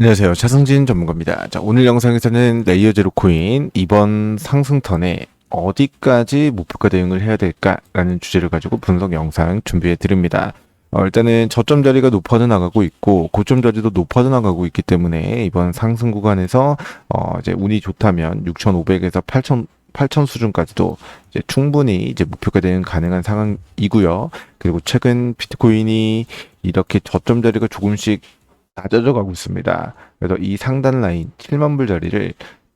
안녕하세요. 차승진 전문가입니다. 자, 오늘 영상에서는 레이어 제로 코인 이번 상승턴에 어디까지 목표가 대응을 해야 될까라는 주제를 가지고 분석 영상 준비해 드립니다. 어, 일단은 저점 자리가 높아져 나가고 있고 고점 자리도 높아져 나가고 있기 때문에 이번 상승 구간에서 어, 이제 운이 좋다면 6,500에서 8,000 8,000 수준까지도 이제 충분히 이제 목표가 대응 가능한 상황이고요. 그리고 최근 비트코인이 이렇게 저점 자리가 조금씩 낮아져 가고 있습니다. 그래서 이 상단 라인 7만 불 자리를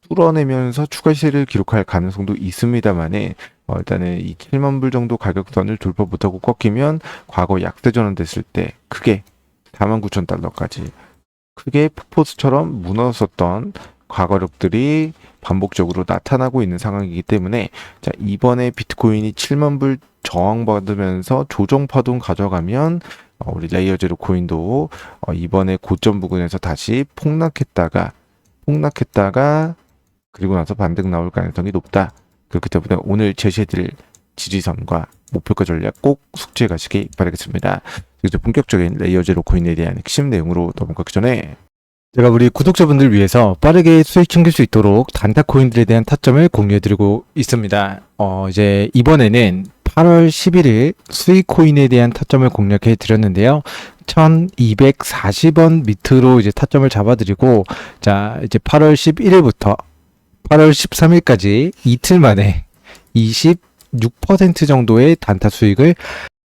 뚫어내면서 추가 시세를 기록할 가능성도 있습니다만은 어, 일단은 이 7만 불 정도 가격선을 돌파 못하고 꺾이면 과거 약세 전환됐을 때 크게 4만 9천 달러까지 크게 폭포수처럼 무너졌던 과거력들이 반복적으로 나타나고 있는 상황이기 때문에 자 이번에 비트코인이 7만 불 저항받으면서 조정 파동 가져가면 어, 우리 레이어 제로 코인도 어, 이번에 고점 부근에서 다시 폭락했다가 폭락했다가 그리고 나서 반등 나올 가능성이 높다. 그렇기 때문에 오늘 제시해드릴 지지선과 목표가 전략 꼭 숙지해 가시기 바라겠습니다. 이제 본격적인 레이어 제로 코인에 대한 핵심 내용으로 넘어가기 전에 제가 우리 구독자분들 위해서 빠르게 수익 챙길 수 있도록 단타 코인들에 대한 타점을 공유해드리고 있습니다. 어, 이제 이번에는 8월 11일 수익 코인에 대한 타점을 공략해 드렸는데요. 1240원 밑으로 이제 타점을 잡아드리고, 자, 이제 8월 11일부터 8월 13일까지 이틀 만에 26% 정도의 단타 수익을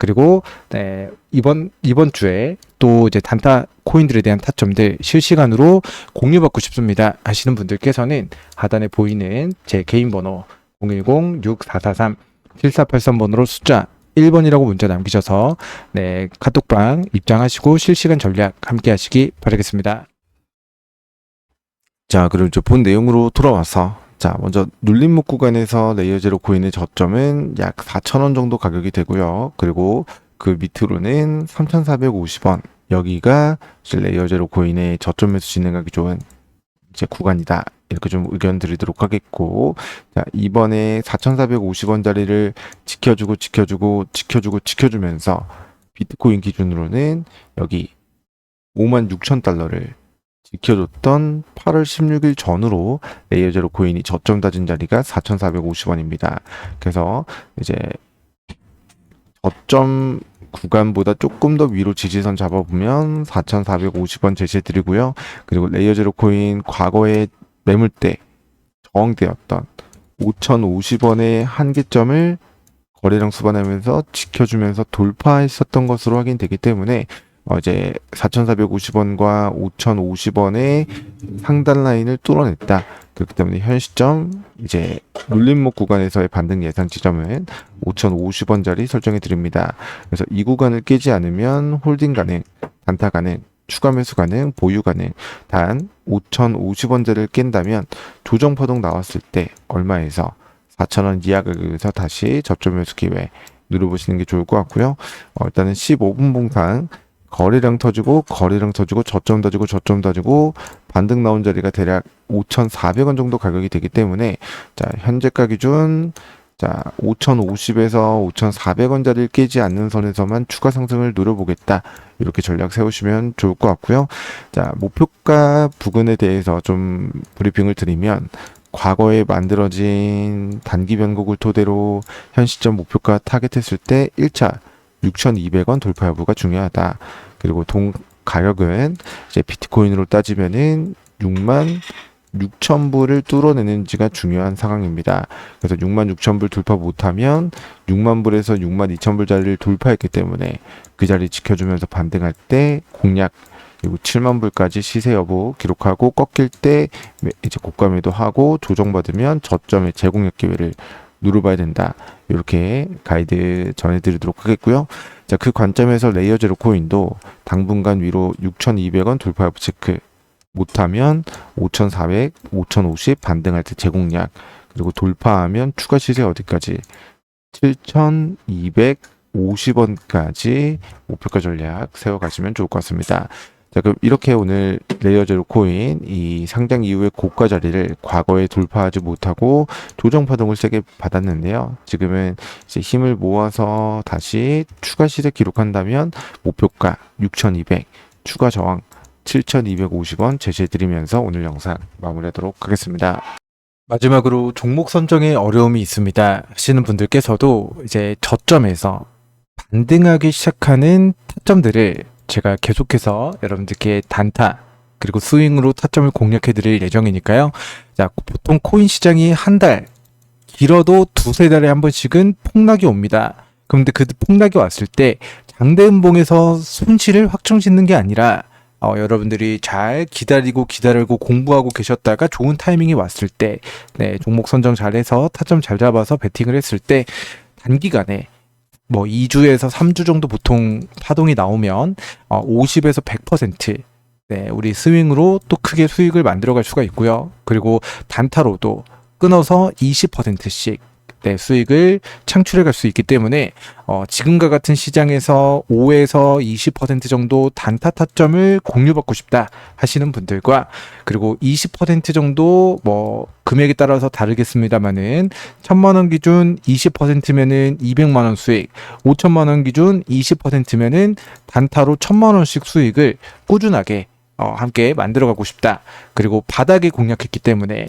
그리고 네, 이번 이번 주에 또 이제 단타 코인들에 대한 타점들 실시간으로 공유받고 싶습니다 하시는 분들께서는 하단에 보이는 제 개인 번호 010-6443-7483번으로 숫자 1번이라고 문자 남기셔서 네 카톡방 입장하시고 실시간 전략 함께 하시기 바라겠습니다. 자, 그럼 이제 본 내용으로 돌아와서 자, 먼저 눌림목 구간에서 레이어 제로 코인의 저점은 약 4,000원 정도 가격이 되고요. 그리고 그 밑으로는 3,450원. 여기가 레이어 제로 코인의 저점에서 진행하기 좋은 이제 구간이다. 이렇게 좀 의견 드리도록 하겠고. 자, 이번에 4,450원 자리를 지켜주고 지켜주고 지켜주고 지켜주면서 비트코인 기준으로는 여기 56,000달러를 지켜줬던 8월 16일 전으로 레이어 제로 코인이 저점 다진 자리가 4,450원입니다. 그래서 이제 저점 구간보다 조금 더 위로 지지선 잡아보면 4,450원 제시해 드리고요. 그리고 레이어 제로 코인 과거에 매물대 저항되었던 5,050원의 한계점을 거래량 수반하면서 지켜주면서 돌파했었던 것으로 확인되기 때문에 어 이제 4,450원과 5,050원의 상단 라인을 뚫어냈다. 그렇기 때문에 현 시점 이제 눌림목 구간에서의 반등 예상 지점은 5,050원짜리 설정해 드립니다. 그래서 이 구간을 깨지 않으면 홀딩 가능, 단타 가능, 추가 매수 가능, 보유 가능. 단 5,050원짜리를 깬다면 조정 파동 나왔을 때 얼마에서 4,000원 이하 가격에서 다시 저점 매수 기회 누려보시는 게 좋을 것 같고요. 어, 일단은 15분 봉상 거래량 터지고 거래량 터지고 저점 터지고 저점 터지고 반등 나온 자리가 대략 5,400원 정도 가격이 되기 때문에 자 현재가 기준 자 5,050에서 5,400원짜리를 깨지 않는 선에서만 추가 상승을 노려보겠다 이렇게 전략 세우시면 좋을 것 같고요. 자 목표가 부근에 대해서 좀 브리핑을 드리면 과거에 만들어진 단기 변곡을 토대로 현 시점 목표가 타겟했을 때 1차 6,200원 돌파 여부가 중요하다. 그리고 동 가격은 이제 비트코인으로 따지면은 6만 6천 불을 뚫어내는지가 중요한 상황입니다. 그래서 6만 6천 불 돌파 못하면 6만 불에서 6만 2천 불 자리를 돌파했기 때문에 그 자리 지켜주면서 반등할 때 공략 그리고 7만 불까지 시세 여부 기록하고 꺾일 때 매- 이제 고가 매도하고 조정받으면 저점의 재공략 기회를 누려봐야 된다. 이렇게 가이드 전해드리도록 하겠고요. 자, 그 관점에서 레이어 제로 코인도 당분간 위로 6,200원 돌파 체크 못하면 5,400, 5,050 반등할 때 재공략 그리고 돌파하면 추가 시세 어디까지 7,250원까지 목표가 전략 세워가시면 좋을 것 같습니다. 자, 그럼 이렇게 오늘 레이어 제로 코인 이 상장 이후의 고가 자리를 과거에 돌파하지 못하고 조정 파동을 세게 받았는데요. 지금은 이제 힘을 모아서 다시 추가 시세 기록한다면 목표가 6,200, 추가 저항 7,250원 제시해드리면서 오늘 영상 마무리하도록 하겠습니다. 마지막으로 종목 선정에 어려움이 있습니다 하시는 분들께서도 이제 저점에서 반등하기 시작하는 타점들을 제가 계속해서 여러분들께 단타 그리고 스윙으로 타점을 공략해 드릴 예정이니까요. 자, 보통 코인 시장이 한 달, 길어도 두세 달에 한 번씩은 폭락이 옵니다. 그런데 그 폭락이 왔을 때 장대 음봉에서 손실을 확정 짓는 게 아니라 어, 여러분들이 잘 기다리고 기다리고 공부하고 계셨다가 좋은 타이밍이 왔을 때 네, 종목 선정 잘해서 타점 잘 잡아서 베팅을 했을 때 단기간에 뭐 2주에서 3주 정도 보통 파동이 나오면 어, 50에서 100% 네, 우리 스윙으로 또 크게 수익을 만들어 갈 수가 있고요. 그리고 단타로도 끊어서 20%씩 네, 수익을 창출해 갈 수 있기 때문에 어, 지금과 같은 시장에서 5에서 20% 정도 단타 타점을 공유받고 싶다 하시는 분들과 그리고 20% 정도 뭐 금액에 따라서 다르겠습니다만은 1000만 원 기준 20%면은 200만 원 수익, 5천만 원 기준 20%면은 단타로 1000만 원씩 수익을 꾸준하게 어, 함께 만들어 가고 싶다. 그리고 바닥에 공략했기 때문에